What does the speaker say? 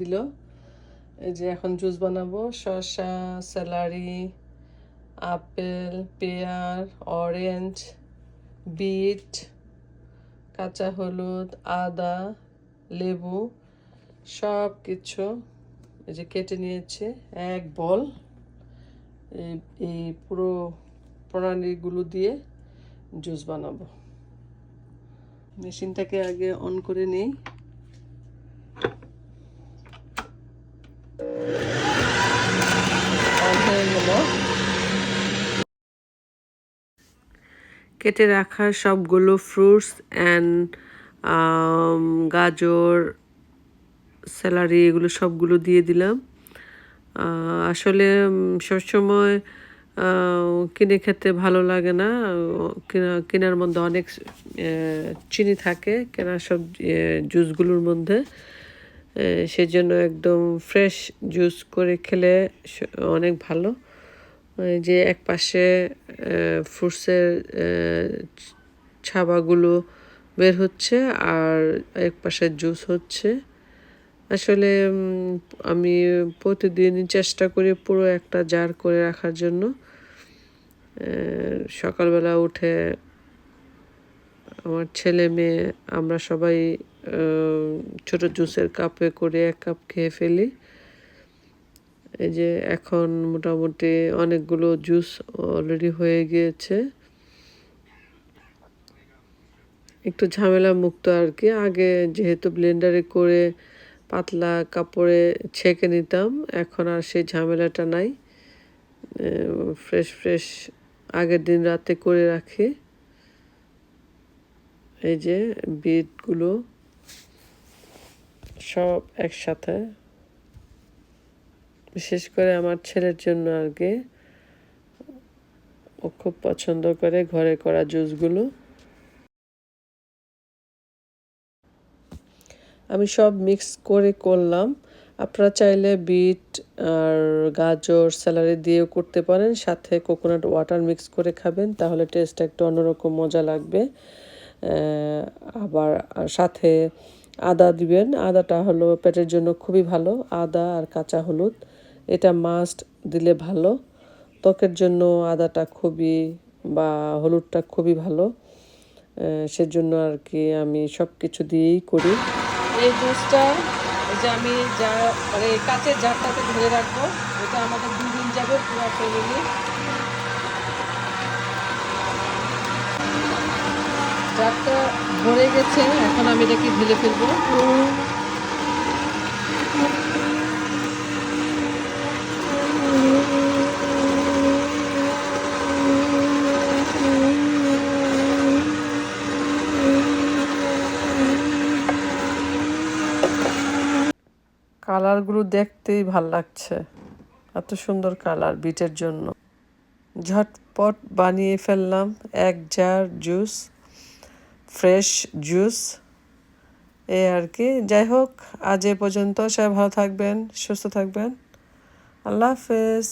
দিল। এই যে এখন জুস বানাবো। শসা, celery, apple, pear, orange, beet, কাঁচা হলুদ, আদা, লেবু সব কিছু এই যে কেটে নিয়েছে এক বল। এই পুরো প্রণালীগুলো দিয়ে জুস বানাবো। মেশিনটাকে আগে অন করে নিই। কেটে রাখা সবগুলো ফ্রুটস অ্যান্ড গাজর স্যালারি এগুলো সবগুলো দিয়ে দিলাম। আসলে সবসময় কিনে খেতে ভালো লাগে না। কেনা, কেনার মধ্যে অনেক চিনি থাকে, কেনা সব জুসগুলোর মধ্যে। সেজন্য একদম ফ্রেশ জুস করে খেলে অনেক ভালো। যে এক পাশে ফ্রুটসের ছাবাগুলো বের হচ্ছে আর এক পাশে জুস হচ্ছে। আসলে আমি প্রতিদিনই চেষ্টা করি পুরো একটা জার করে রাখার জন্য। সকালবেলা উঠে আমার ছেলে মেয়ে, আমরা সবাই ছোট জুসের কাপে করে এক কাপ খেয়ে ফেলি। এই যে এখন মোটামুটি অনেকগুলো জুস অলরেডি হয়ে গিয়েছে। একটু ঝামেলা মুক্ত আর কি। আগে যেহেতু ব্লেন্ডারে করে পাতলা কাপড়ে ছেঁকে নিতাম, এখন আর সেই ঝামেলাটা নাই। ফ্রেশ ফ্রেশ আগের দিন রাতে করে রাখি। এই যে বিটগুলো সব একসাথে। বিশেষ করে আমার ছেলের জন্য আর কি ও খুব পছন্দ করে ঘরে করা জুসগুলো। আমি সব মিক্স করে করলাম। আপনারা চাইলে বিট আর গাজর, স্যালারি দিয়েও করতে পারেন। সাথে কোকোনাট ওয়াটার মিক্স করে খাবেন, তাহলে টেস্টটা একটু অন্যরকম মজা লাগবে। আবার সাথে আদা দিবেন। আদাটা হলো পেটের জন্য খুবই ভালো। আদা আর কাঁচা হলুদ, এটা মাস্ট দিলে ভালো। ত্বকের জন্য আদাটা খুবই বা হলুদটা খুবই ভালো। সেজন্য আর কি আমি সব কিছু দিয়েই করি। এই জুসটা যে আমি যা মানে কাঁচের জারটাতে ধরে রাখব এটা আমাদের দুই দিন যাবে পুরো ফ্যামিলি জারটা ভরে গেছে, এখন আমি এটাকে ঢেলে ফেলব। কালারগুলো দেখতেই ভালো লাগছে। এত সুন্দর কালার বিটের জন্য। ঝটপট বানিয়ে ফেললাম এক জার জুস। Fresh juice. এ আর কি। যাই হোক, আজ এ পর্যন্ত সবাই ভালো থাকবেন, সুস্থ থাকবেন। আল্লাহ হাফেজ।